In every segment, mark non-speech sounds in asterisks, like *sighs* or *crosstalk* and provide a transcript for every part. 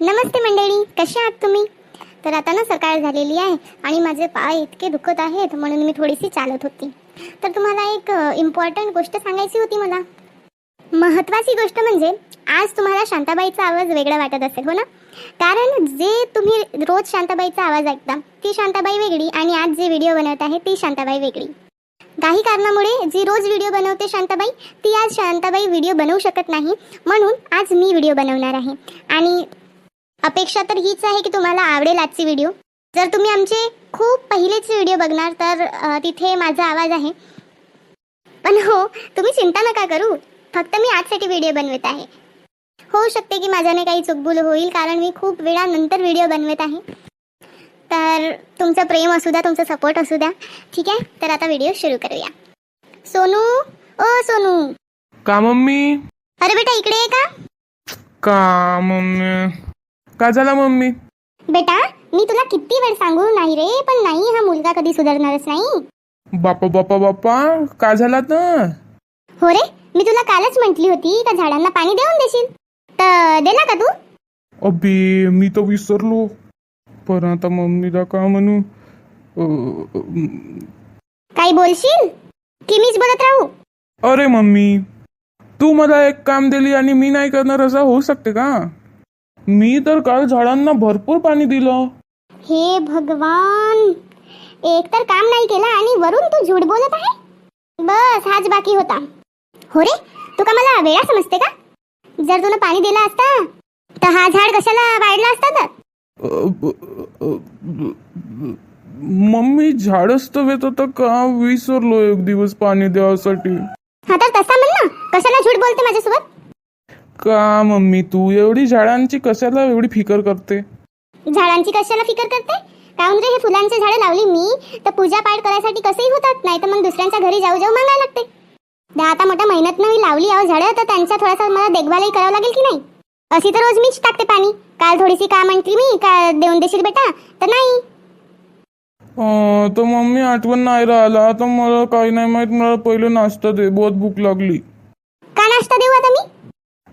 नमस्ते मंडळी कशा आहात तुम्ही? तर आता ना सकाळ झालेली आहे आणि माझे पाय इतके दुखत आहेत म्हणून मी थोडीशी चालत होती. तर तुम्हाला एक इम्पॉर्टंट गोष्ट सांगायची होती मला. महत्वाची गोष्ट म्हणजे आज तुम्हाला शांताबाईचा आवाज वेगळा वाटत असेल हो ना? कारण जे तुम्ही रोज शांताबाईचा आवाज ऐकता ती शांताबाई वेगळी आणि आज जे व्हिडिओ बनवत आहे ती शांताबाई वेगळी. काही कारणामुळे जी रोज व्हिडिओ बनवते शांताबाई ती आज शांताबाई व्हिडिओ बनवू शकत नाही. म्हणून आज मी व्हिडिओ बनवणार आहे. आणि अपेक्षा तर हीच आहे की तुम्हाला आवडेल आजची व्हिडिओ. जर तुम्ही आमचे खूप पहिलेचे व्हिडिओ बघणार तर तिथे माझा आवाज आहे. पण हो तुम्ही चिंता नका करू. फक्त मी आजसाठी व्हिडिओ बनवत आहे. होऊ शकते की माझ्याने काही चुकबुल होईल कारण मी खूप वेळानंतर व्हिडिओ बनवत आहे. तर तुमचं प्रेम असू द्या तुमचा सपोर्ट असू द्या. ठीक आहे? तर आता व्हिडिओ सुरू करूया. सोनू ओ सोनू. का मम्मी? अरे बेटा इकडे आहे का? का मम्मी? का झाला मम्मी? बेटा मी तुला किती वेळ सांगू? नाही रे पण नाही हा मुलगा कधी सुधारणारच नाही. बापा बापा बापा का झाला तर? हो रे मी तुला कालच म्हटली होती का झाडांना पाणी देऊन देशील? तर दिला का तू? अबे मी तर विसरलो. पण आता मम्मीला का म्हणू? अ, काही बोलशील? की मीच बोलत राहू? अरे मम्मी तू मला एक काम दिली आणि मी नाही करणार असं होऊ शकते का? मी तर काल झाडांना भरपूर पाणी दिलं. हे भगवान! एक तर काम नाही केलं आणि वरून तू झूठ बोलत आहे? बस हाच बाकी होता. हो रे तू का मला वेळा समजते का? जर तुला पाणी दिलं असता तर हा झाड कशाला वाढला असता तर? मम्मी झाडच तर होतं का विसरलो एक दिवस पाणी द्यासाठी? हा तर तसा म्हण ना. कशाला झूठ बोलते माझ्यासोबत? का मम्मी? तू एवढी झाडांची कशाला एवढी फिकर करते? झाडांची कशाला फिकर करते? काऊन रे हे फुलांचे झाडं लावली मी तर पूजा पाठ करायसाठी कसेही होतात नाही तर मग दुसऱ्यांच्या घरी जाऊ जाऊ मागायला लागते. दहा आता मोठ्या मेहनत मी लावली आहो झाडं तर त्यांचा थोडासा मला देखभालही करावं लागेल की नाही? अशी तर रोज मीच टाकते पाणी. काल थोडीशी का म्हटली मी का देऊन देशील बेटा तर नाही. अं, तर मम्मी आठवण नाही राहिला आता मला काही नाही माहीत मला पहिले नाश्ता दे बहुत भूक लागली. का नाश्ता देऊ आता मी?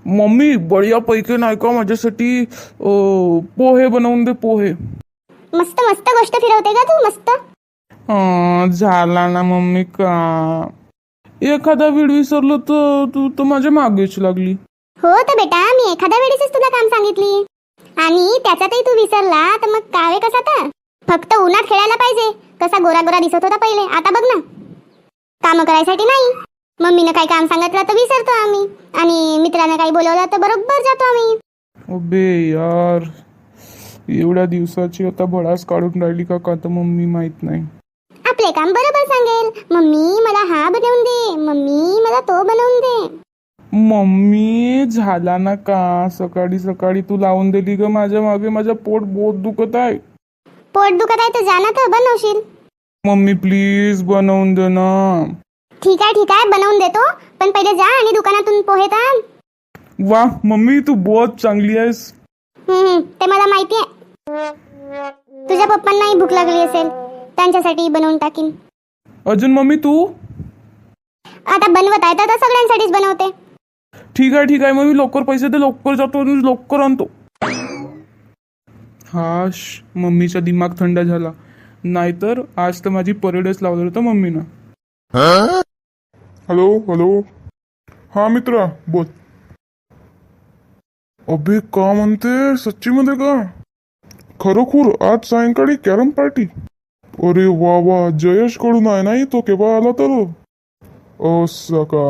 मम्मी बढिया पैकी नाही का? माझ्यासाठी अं, पोहे बनवून दे पोहे. मस्त मस्त गोष्ट फिरवते का तू? मस्त. अं, झाला ना मम्मी का? एखादा वेळ विसरलो तर तू तर माझ्या मागेच लागली. हो तर बेटा मी एखाद्या वेळेसच तुला काम सांगितली. आणि त्याच्यातही तू विसरला तर मग कावे कसा तर? फक्त उन्हात खेळायला पाहिजे. कसा गोरा गोरा दिसत होता पहिले. आता बघ ना. काम करायसाठी नाही. मम्मीनं काही काम सांगितलं तर विसरतो आम्ही. आणि मित्रानं काही बोलवलं तर बरोबर जातो आम्ही. अबे यार एवढ्या दिवसाची आता भडास काढून राहिली का का तर मम्मी माहीत नाही. आपले काम बरोबर सांगेल. मम्मी मला हा बनवून दे. मम्मी मला तो बनवून दे. मम्मी झाला ना का? सकाळी सकाळी तू लावून दिली ग माझ्या मागे. माझं पोट बहुत दुखत आहे. पोट दुखत आहे तर जा ना तर बनवशील. मम्मी प्लीज बनवून दे ना. ठीक आहे ठीक आहे बनवून देतो. पण पहिले जा आणि दुकानातून पोहे तर आण. वा मम्मी तू बहुत चांगली आहेस. हम्म, ते मला माहिती आहे. तुझ्या पप्पांनाही भूक लागली असेल त्यांच्यासाठी बनवून टाकीन. अजून मम्मी तू? आता बनवत आहे तर आता सगळ्यांसाठीच बनवते. ठीक आहे ठीक आहे मम्मी लवकर पैसे दे लवकर जातो आणि लवकर आणतो. हाश मम्मीचा दिमाग थंड झाला. नाहीतर आज तर माझी परेडच लावलं होतं मम्मीनं. हॅलो हॅलो हा मित्रा बोल. अबे का म्हणते? सच्ची मध्ये का? खरोखर आज सायंकाळी कॅरम पार्टी? अरे वा वा जयेशकडून आहे नाही तो केव्हा आला तर? असं का?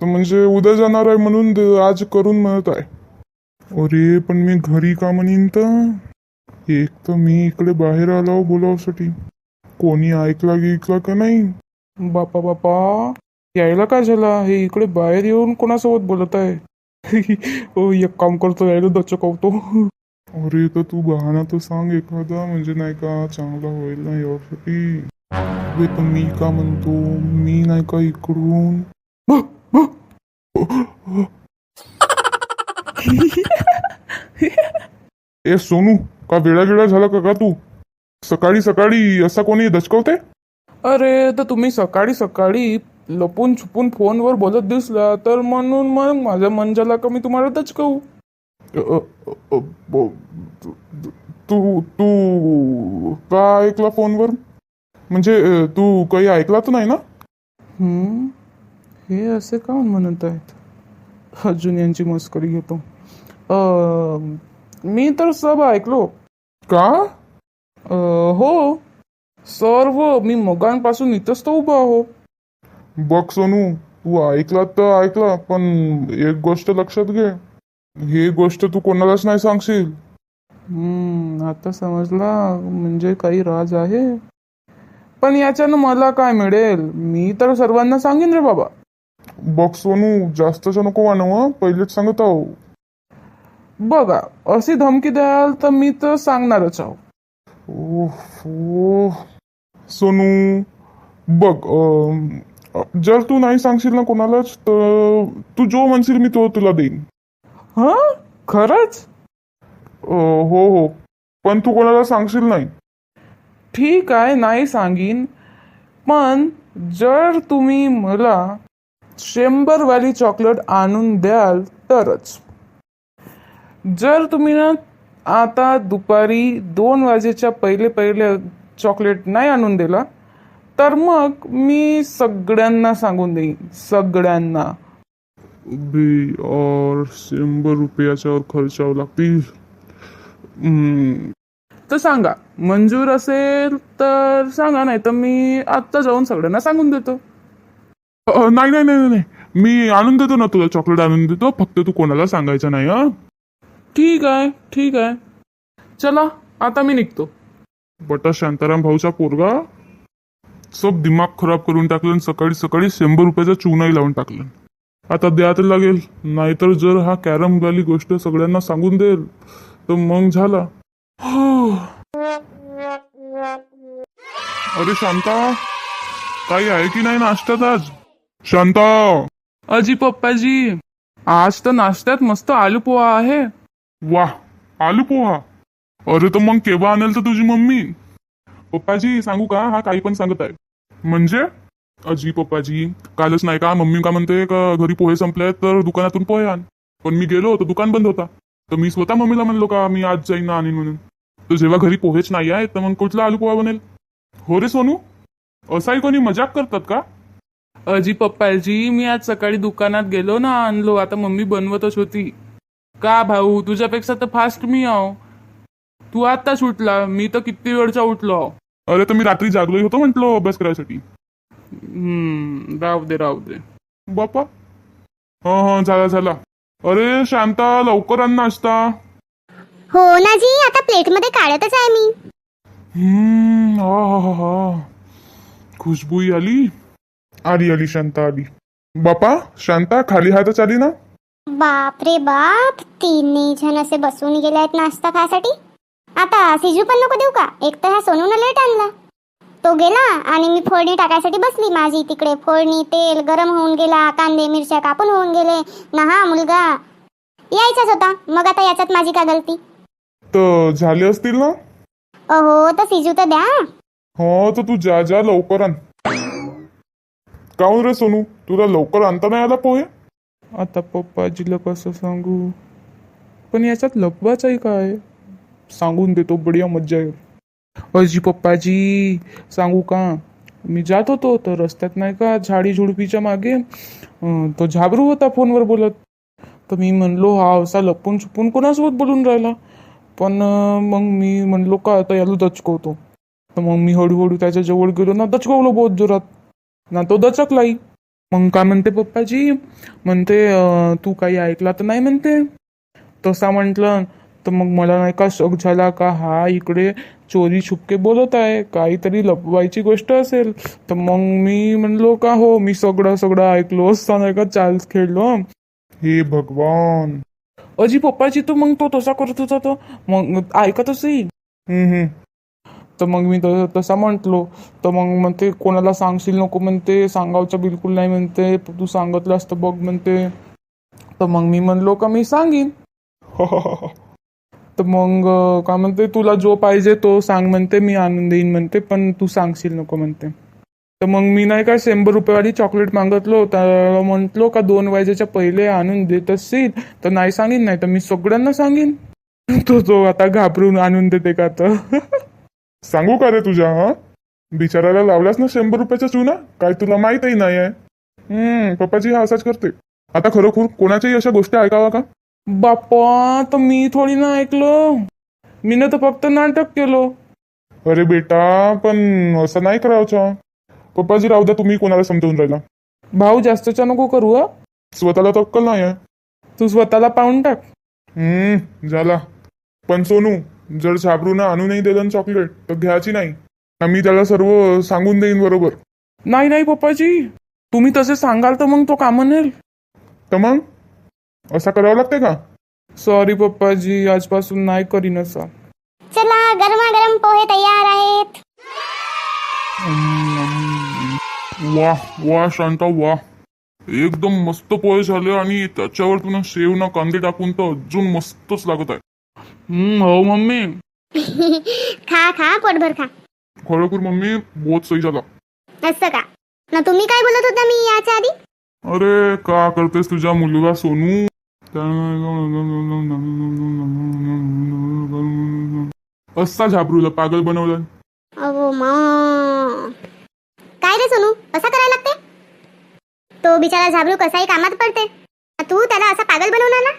तर म्हणजे उद्या जाणार आहे म्हणून आज करून म्हणत आहे. अरे पण मी घरी का म्हणीन तर? एक तर मी इकडे बाहेर आलो बोलावसाठी. कोणी ऐकला गिकला का नाही? बापा बापा. यायला काय झाला हे इकडे बाहेर येऊन कोणासोबत बोलत आहे? ओ, एक काम करतो यायला दचकवतो अरे तर तू बहाणा तर सांग एखादा. म्हणजे नाही का चांगला होईल ना यासाठी. अरे तर मी का म्हणतो? मी नाही का इकडून. ए सोनू का वेळा गेळा झाला का का तू? सकाळी सकाळी असा कोणी दचकवते? अरे तर तुम्ही सकाळी सकाळी लपून छुपून फोनवर बोलत दिसला तर म्हणून मग माझं मन झाला का मी तुम्हाला दचकवू तू तू का ऐकला फोनवर? म्हणजे तू काही ऐकला तर नाही ना? हम्म, हे असे का म्हणत आहेत? अजून यांची मस्करी घेतो. मी तर सब ऐकलो. का? हो. सर्व मी मगांपासून इथंच तर उभा आहो. बघ सोनू तू ऐकला तर ऐकला पण एक गोष्ट लक्षात घे. ही गोष्ट तू कोणालाच नाही सांगशील. हम्म, आता समजला म्हणजे काही राज आहे. पण याच्यानं मला काय मिळेल? मी तर सर्वांना सांगेन रे बाबा. बघ सोनू जास्तच नको वानव हं. पहिलेच सांगत आहो. बघा अशी धमकी द्याल तर मी तर सांगणारच आहो. ओफ, ओ. सोनू बघ अं, जर तू नाही सांगशील ना कोणालाच तर तू जो म्हणशील मी तो तुला देईन. हा? खरंच? अं, हो हो. पण तू कोणाला सांगशील नाही. ठीक आहे नाही सांगीन. पण जर तुम्ही मला शंभरवाली चॉकलेट आणून द्याल तरच. जर तुम्ही ना आता दुपारी दोन वाजेच्या पहिले पहिले चॉकलेट नाही आणून दिला तर मग मी सगळ्यांना सांगून देईन. सगळ्यांना. बी और शंभर रुपयाच्यावर खर्चावं लागतील. तर सांगा. मंजूर असेल तर सांगा नाही तर मी आत्ता जाऊन सगळ्यांना सांगून देतो. नाही नाही नाही नाही. मी आणून देतो ना तुला चॉकलेट आणून देतो. फक्त तू कोणाला सांगायचं नाही हा? ठीक आहे ठीक आहे. चला आता मी निघतो. बटा शांताराम भाऊचा पोरगा. सब दिमाग खराब करून टाकलं आणि सकाळी सकाळी शंभर रुपयाचा चूनाही लावून टाकलं. आता द्या तर लागेल नाहीतर जर हा कॅरम वाली गोष्ट सगळ्यांना सांगून देईल तर मग झाला. *sighs* अरे शांता काही आहे की नाही नाश्त्यात आज? शांता! अजी पप्पाजी आज तर नाश्त्यात मस्त आलू पोहा आहे. वाह आलू पोहा? अरे तर मग केव्हा आणेल तर तुझी मम्मी? पप्पाजी सांगू का? हा काही पण सांगत आहे. म्हणजे? अजी पप्पाजी कालच नाही का? मम्मी का म्हणते का घरी पोहे संपले तर दुकानातून पोहे आण. पण मी गेलो तर दुकान बंद होता. तर मी स्वतः मम्मीला म्हणलो का मी आज जाईन ना आणीन म्हणून. तर जेव्हा घरी पोहेच नाही आहे तर मग कुठला आलू पोहा बनेल? हो रे सोनू? असाही कोणी मजाक करतात का? अजी पप्पाजी मी आज सकाळी दुकानात गेलो ना आणलो. आता मम्मी बनवतच होती. का भाऊ? तुझ्यापेक्षा तर फास्ट मी आहो. तू आत्ताच उठला. मी तर किती वेळचा उठलो आहो. अरे तर मी रात्री जागलोही होतो म्हटलो अभ्यास करायसाठी. हम्म राहू दे राहू दे. बापा हा हा झाला झाला. अरे शांता लवकर आण नाश्ता. हो ना जी आता प्लेटमध्ये काढतच आहे मी. हम्म, हा हा हा हा. खुशबू आली. आली आली शांता आली. बापा शांता खाली हातच आली ना? बाप रे बाप तिन्ही जण असे बसून गेले आहेत नाश्ता खायसाठी. आता सिजू पण नको देऊ का? एक तर ह्या सोनून लेट आणला तो गेला आणि मी फोडणी टाकायसाठी बसली माझी तिकडे. फोडणी तेल गरम होऊन गेला कांदे मिरच्या कापून होऊन गेले. ना हा मुलगा. यायचाच होता. मग आता याच्यात माझी का गलती? तर झाले असतील ना? अहो तर सिजू तर द्या. हो तर तू जा जा लवकर आण. काऊन रे सोनू? तुला लवकर आणता नाही आला पोहे? आता पप्पाजीला कसं सांगू? पण याच्यात लपवाच आहे काय? सांगून देतो बढिया मज्जा येईल. अजी पप्पाजी सांगू का? मी जात होतो तर रस्त्यात नाही का झाडी झुडपीच्या मागे तो झाबरू होता फोनवर बोलत. तर मी म्हणलो हा असा लपून छुपून कोणासोबत बोलून राहिला? पण मग मी म्हणलो का आता याला दचकवतो. तर मग मी हळूहळू त्याच्याजवळ गेलो ना दचकवलो बहुत जोरात. ना तो दचकलाही मग काय म्हणते पप्पाजी? म्हणते तू काही ऐकला तर नाही म्हणते? तसा म्हटलं तर मग मला नाही का शक झाला का हा इकडे चोरी छुपके बोलत आहे. काहीतरी लपवायची गोष्ट असेल. तर मग मी म्हणलो का हो मी सगळं सगळं ऐकलो असता नाही का चाल्स खेळलो. हे भगवान. अजी पप्पाजी तो मग तो तसा करत होता तो? मग ऐकतच येईल तर मग मी त- तसा म्हटलो. तर मग म्हणते कोणाला सांगशील नको म्हणते सांगावचं बिलकुल नाही म्हणते. तू सांगितलं असतं बघ म्हणते. तर मग मी म्हणलो का मी सांगीन? *laughs* तर मग काय का म्हणते तुला जो पाहिजे तो सांग म्हणते मी आणून देईन म्हणते पण तू सांगशील नको म्हणते. तर मग मी नाही का शंभर रुपयेवाली चॉकलेट मागितलो तर म्हटलो का दोन वाजेच्या पहिले आणून देत असशील तर नाही सांगेन नाही तर मी सगळ्यांना सांगेन. तो तो आता घाबरून आणून देते का तर. *laughs* सांगू का रे तुझ्या हा? बिचाराला लावलास ना शंभर रुपयाचा चुना? काय तुला माहीतही नाही आहे हम्म पप्पाजी हा असाच करते. आता खरोखर कोणाच्याही अशा गोष्टी ऐकावा का? बाप्पा तर मी थोडी ना ऐकलो. मीनं तर फक्त नाटक केलो. अरे बेटा पण असं नाही करावचं पप्पाजी राहू द्या तुम्ही कोणाला समजवून राहिला. भाऊ जास्तच्या नको करू हं? स्वतःला तर अक्कल नाही आहे तू स्वतःला पाहून टाक. हम्म झाला. पण सोनू जर झाबरून आणू नाही दिलं चॉकलेट तर घ्यायची नाही. ना मी त्याला सर्व सांगून देईन बरोबर. नाही नाही पप्पाजी. तुम्ही तसे सांगाल तर मग तो का म्हणेल तर मग? असं करावं लागते का? सॉरी पप्पाजी आजपासून नाही करीन असं. चला गरमागरम पोहे तयार आहेत. वा वा शांता वा एकदम मस्त पोहे झाले आणि त्याच्यावर तुला शेव ना कांदे टाकून तर अजून मस्तच लागत आहे. हम्म, हो मम्मी. *laughs* खा खा पोटभर खा. खरोखर मम्मी बहुत सही झाला. असं का? ना तुम्ही काय बोलत होता मी याच्या आधी? अरे का करतेस तुझा मुलगा सोनू? असा झाबरूला पागल बनवलं. अहो काय रे सोनू? असं करायला लागते? तो बिचारा झाबरू कसाही कामात पडते. तू त्याला असा पागल बनवणार ना?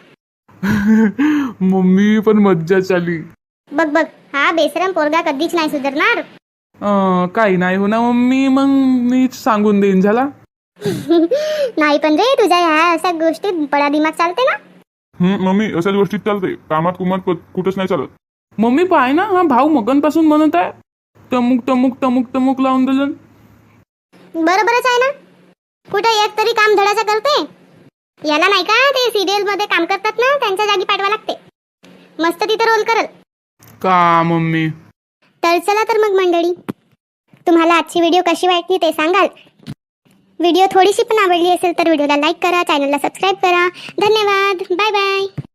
*laughs* मम्मी पण मज्जा चाली. बघ बघ. हा बेसरम पोरगा कधीच नाही सुधारणार. अं, काही नाही हो ना मम्मी मग मीच सांगून देईन झाला. *laughs* नाही पण रे तुझ्या ह्या अशा गोष्टीत बडा दिमाग चालते ना? हम्म, मम्मी अशाच गोष्टीत चालते कामात कुमात क- कुठंच नाही चालत. मम्मी पाय ना हा भाऊ मगनपासून म्हणत आहे. तमुक तमुक तमुक तमुक लावून दिलं बरोबरच आहे ना. कुठं एक तरी काम धडाचा करते? याला नाही का ते सिरियलमध्ये काम करतात ना त्यांच्या जागी पाठवा लागते. मस्त तिथे रोल करल. का मम्मी? तर चला तर मग मंडळी. तुम्हाला आजची व्हिडिओ कशी वाटली ते सांगाल. व्हिडिओ थोडीशी पण आवडली असेल तर व्हिडिओला लाईक करा चॅनलला सबस्क्राईब करा. धन्यवाद. Bye bye.